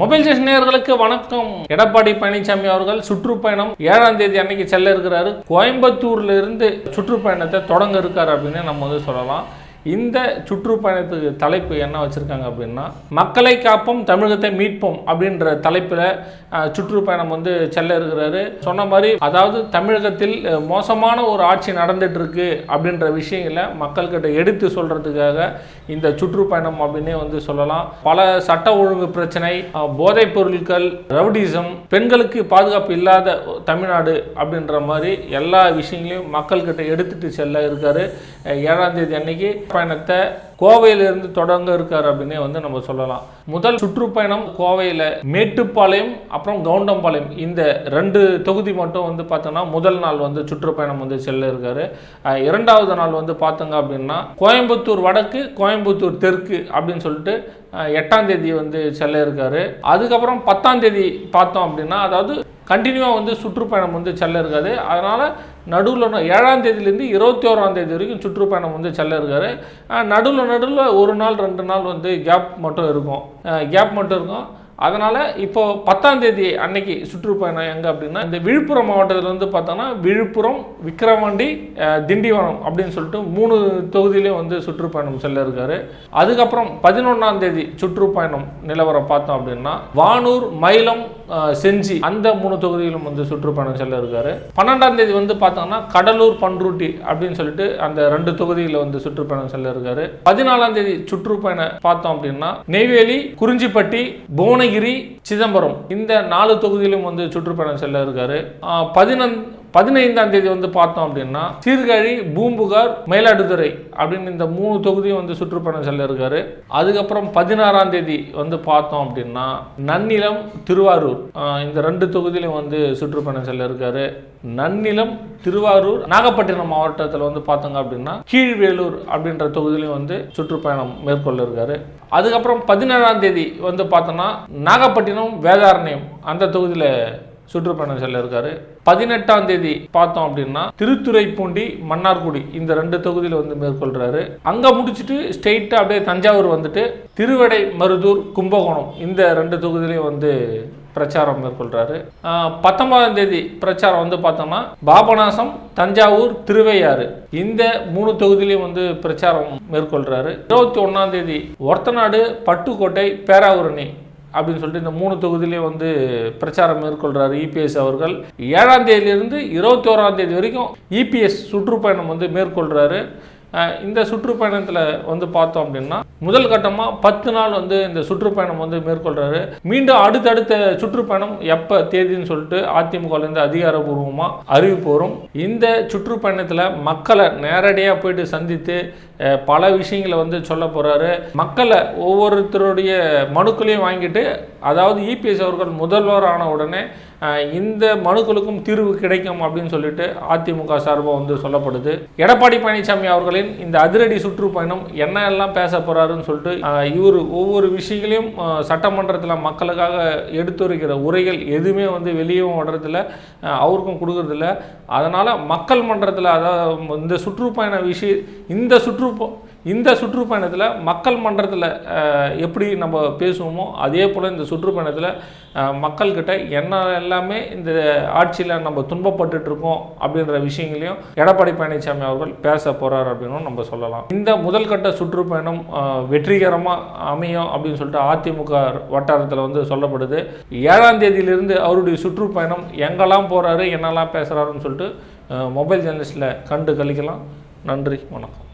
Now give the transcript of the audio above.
Mobile station நேர்களுக்கு வணக்கம். எடப்பாடி பழனிசாமி அவர்கள் சுற்றுப்பயணம் ஏழாம் தேதி அன்னைக்கு செல்ல இருக்கிறாரு. கோயம்புத்தூர்ல இருந்து சுற்றுப்பயணத்தை தொடங்க இருக்காரு அப்படின்னு நம்ம வந்து சொல்லலாம். இந்த சுற்றுப்பயணத்துக்கு தலைப்பு என்ன வச்சுருக்காங்க அப்படின்னா மக்களை காப்போம் தமிழகத்தை மீட்போம் அப்படின்ற தலைப்பில் சுற்றுப்பயணம் வந்து செல்ல இருக்கிறாரு. சொன்ன மாதிரி அதாவது தமிழகத்தில் மோசமான ஒரு ஆட்சி நடந்துகிட்ருக்கு அப்படின்ற விஷயங்களை மக்கள்கிட்ட எடுத்து சொல்கிறதுக்காக இந்த சுற்றுப்பயணம் அப்படின்னே வந்து சொல்லலாம். பல சட்ட ஒழுங்கு பிரச்சனை போதைப் பொருட்கள் ரவுடிசம் பெண்களுக்கு பாதுகாப்பு இல்லாத தமிழ்நாடு அப்படின்ற மாதிரி எல்லா விஷயங்களையும் மக்கள்கிட்ட எடுத்துட்டு செல்ல இருக்கார். ஏழாம் தேதி அன்னைக்கு பயணத்தை கோவையிலிருந்து தொடங்க இருக்கார் அப்படின்னே வந்து நம்ம சொல்லலாம். முதல் சுற்றுப்பயணம் கோவையில் மேட்டுப்பாளையம் அப்புறம் கவுண்டம்பாளையம். இந்த ரெண்டு தொகுதி மட்டும் வந்து பார்த்தோன்னா முதல் நாள் வந்து சுற்றுப்பயணம் வந்து செல்ல இருக்காரு. இரண்டாவது நாள் வந்து பார்த்தோங்க அப்படின்னா கோயம்புத்தூர் வடக்கு கோயம்புத்தூர் தெற்கு அப்படின்னு சொல்லிட்டு எட்டாம் தேதி வந்து செல்ல இருக்காரு. அதுக்கப்புறம் பத்தாம் தேதி பார்த்தோம் அப்படின்னா அதாவது கண்டினியூவாக வந்து சுற்றுப்பயணம் வந்து செல்ல இருக்காது அதனால் நடுவில் ஏழாம் தேதியிலேருந்து இருபத்தி ஓராம் தேதி வரைக்கும் சுற்றுப்பயணம் வந்து செல்ல இருக்காரு. நடுவில் நடுவில் ஒரு நாள் ரெண்டு நாள் வந்து கேப் மட்டும் இருக்கும். கேப் மட்டும் இருக்கும். அதனால் இப்போ பத்தாம் தேதி அன்னைக்கு சுற்றுப்பயணம் எங்கே அப்படின்னா இந்த விழுப்புரம் மாவட்டத்தில் வந்து பார்த்தோன்னா விழுப்புரம் விக்கிரவாண்டி திண்டிவனம் அப்படின்னு சொல்லிட்டு மூணு தொகுதியிலையும் வந்து சுற்றுப்பயணம் செல்ல இருக்காரு அதுக்கப்புறம் பதினொன்றாம் தேதி சுற்றுப்பயணம் நிலவரம் பார்த்தோம் அப்படின்னா வானூர் மயிலம் செஞ்சி அந்த மூணு தொகுதியிலும் வந்து சுற்றுப்பயணம் செல்ல இருக்காரு பன்னெண்டாம் தேதி வந்து பார்த்தோம்னா கடலூர் பன்ருட்டி அப்படின்னு சொல்லிட்டு அந்த ரெண்டு தொகுதியில் வந்து சுற்றுப்பயணம் செல்ல இருக்காரு பதினாலாம் தேதி சுற்றுப்பயணம் பார்த்தோம் அப்படின்னா நெய்வேலி குறிஞ்சிப்பட்டி புவனகிரி சிதம்பரம். இந்த நாலு தொகுதியிலும் வந்து சுற்றுப்பயணம் செல்ல இருக்காரு பதினொன் பதினைந்தாம் தேதி வந்து பார்த்தோம் அப்படின்னா சீர்காழி பூம்புகார் மயிலாடுதுறை அப்படின்னு இந்த மூணு தொகுதியும் வந்து சுற்றுப்பயணம் செல்ல இருக்காரு அதுக்கப்புறம் பதினாறாம் தேதி வந்து பார்த்தோம் அப்படின்னா நன்னிலம் திருவாரூர் இந்த ரெண்டு தொகுதியிலும் வந்து சுற்றுப்பயணம் செல்ல இருக்காரு நன்னிலம் திருவாரூர் நாகப்பட்டினம் மாவட்டத்தில் வந்து பார்த்தோங்க அப்படின்னா கீழ்வேலூர் அப்படின்ற தொகுதியிலையும் வந்து சுற்றுப்பயணம் மேற்கொள்ள இருக்காரு அதுக்கப்புறம் பதினேழாம் தேதி வந்து பார்த்தோன்னா நாகப்பட்டினம் வேதாரண்யம் அந்த தொகுதியில் சுற்றுப்பயணம் செல்ல இருக்காரு. பதினெட்டாம் தேதி பார்த்தோம் அப்படின்னா திருத்துறைப்பூண்டி மன்னார்குடி இந்த ரெண்டு தொகுதியில் வந்து மேற்கொள்றாரு. அங்கே முடிச்சுட்டு ஸ்டெயிட்டாக அப்படியே தஞ்சாவூர் வந்துட்டு திருவடை மருதூர் கும்பகோணம் இந்த ரெண்டு தொகுதியிலையும் வந்து பிரச்சாரம் மேற்கொள்கிறாரு பத்தொன்பதாம் தேதி பிரச்சாரம் வந்து பார்த்தோம்னா பாபநாசம் தஞ்சாவூர் திருவையாறு இந்த மூணு தொகுதியிலையும் வந்து பிரச்சாரம் மேற்கொள்கிறாரு இருபத்தி ஒன்றாம் தேதி ஒர்த்தநாடு பட்டுக்கோட்டை பேராவூரணி அப்படின்னு சொல்லிட்டு இந்த மூணு தொகுதியிலையும் வந்து பிரச்சாரம் மேற்கொள்கிறார் இபிஎஸ் அவர்கள். ஏழாம் தேதியிலிருந்து இருபத்தி ஓராம் தேதி வரைக்கும் இபிஎஸ் சுற்றுப்பயணம் வந்து மேற்கொள்கிறாரு இந்த சுற்றுப்பயணத்தில் வந்து பார்த்தோம் அப்படின்னா முதல் கட்டமாக பத்து நாள் வந்து இந்த சுற்றுப்பயணம் வந்து மேற்கொள்கிறாரு மீண்டும் அடுத்தடுத்த சுற்றுப்பயணம் எப்போ தேதின்னு சொல்லிட்டு அதிமுகலேருந்து அதிகாரபூர்வமாக அறிவிப்பு வரும். இந்த சுற்றுப்பயணத்தில் மக்களை நேரடியாக போயிட்டு சந்தித்து பல விஷயங்களை வந்து சொல்ல போகிறாரு மக்களை ஒவ்வொருத்தருடைய மனுக்களையும் வாங்கிட்டு அதாவது இபிஎஸ் அவர்கள் முதல்வர் ஆன உடனே இந்த மனுக்களுக்கும் தீர்வு கிடைக்கும் அப்படின்னு சொல்லிட்டு அதிமுக சார்பாக வந்து சொல்லப்படுது. எடப்பாடி பழனிசாமி அவர்களின் இந்த அதிரடி சுற்றுப்பயணம் என்ன எல்லாம் பேச போறாருன்னு சொல்லிட்டு இவர் ஒவ்வொரு விஷயங்களையும் சட்டமன்றத்தில் மக்களுக்காக எடுத்துரைக்கிற உரைகள் எதுவுமே வந்து வெளியும் வர்றதில்ல அவருக்கும் கொடுக்கறதில்ல. அதனால் மக்கள் மன்றத்தில் அதாவது இந்த சுற்றுப்பயண விஷய இந்த சுற்று இந்த சுற்றுப்பயணத்தில் மக்கள் மன்றத்தில் எப்படி நம்ம பேசுவோமோ அதே போல் இந்த சுற்றுப்பயணத்தில் மக்கள்கிட்ட என்ன எல்லாமே இந்த ஆட்சியில் நம்ம துன்பப்பட்டுட்டு இருக்கோம் அப்படின்ற விஷயங்களையும் எடப்பாடி பழனிசாமி அவர்கள் பேச போகிறார் அப்படின்னு நம்ம சொல்லலாம். இந்த முதல் கட்ட சுற்றுப்பயணம் வெற்றிகரமாக அமையும் அப்படின்னு சொல்லிட்டு அதிமுக வட்டாரத்தில் வந்து சொல்லப்படுது. ஏழாம் தேதியிலிருந்து அவருடைய சுற்றுப்பயணம் எங்கெல்லாம் போகிறாரு என்னெல்லாம் பேசுகிறாருன்னு சொல்லிட்டு மொபைல் ஜேர்னலிஸ்ட்டில் கண்டு கழிக்கலாம். நன்றி வணக்கம்.